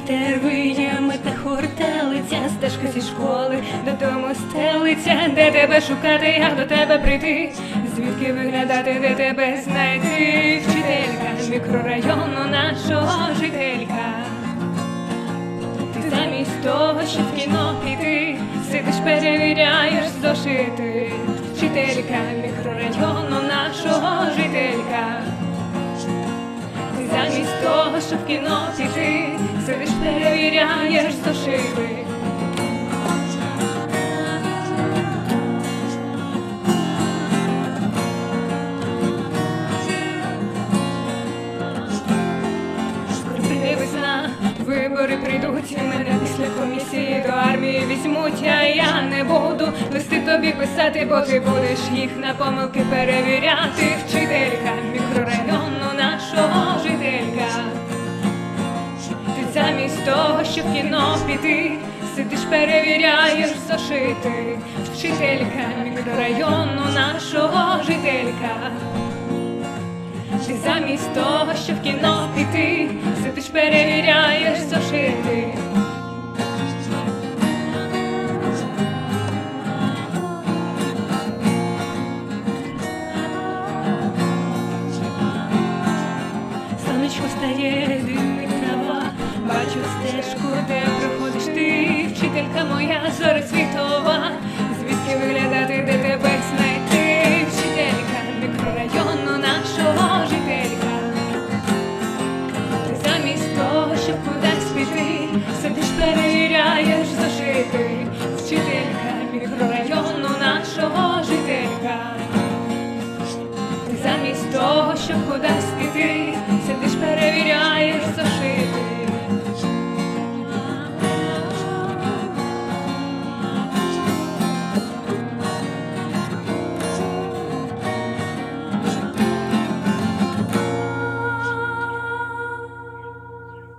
вітер виє, мета хортелиця, стежка зі школи додому стелиця, де тебе шукати, як до тебе прийти, звідки виглядати, де тебе знайти, вчителька мікрорайону нашого жителька. Ти замість того, що в кіно піти, сидиш, перевіряєш зошити, вчителька мікрорайону нашого жителька. Замість того, що в кіно піти перевіряєш весна, вибори прийдуть, мене після комісії до армії візьмуть, а я не буду листи тобі писати, бо ти будеш їх на помилки перевіряти. Вчителька мікрорайону нашого щоб в кіно піти, сидиш, перевіряєш зошити. Вчителька мікрорайону нашого жителька. Ти замість того, щоб в кіно піти, сидиш, перевіряєш зошити. Сонечко стає, бачу стежку, де проходиш ти, вчителька моя, зоря світова, звідки виглядати, де тебе знайти, вчителька мікрорайону нашого жителька. Ти замість того, щоб кудись піти, сидиш, перевіряєш зашити, вчителька мікрорайону нашого жителька. Ти замість того, щоб кудись піти,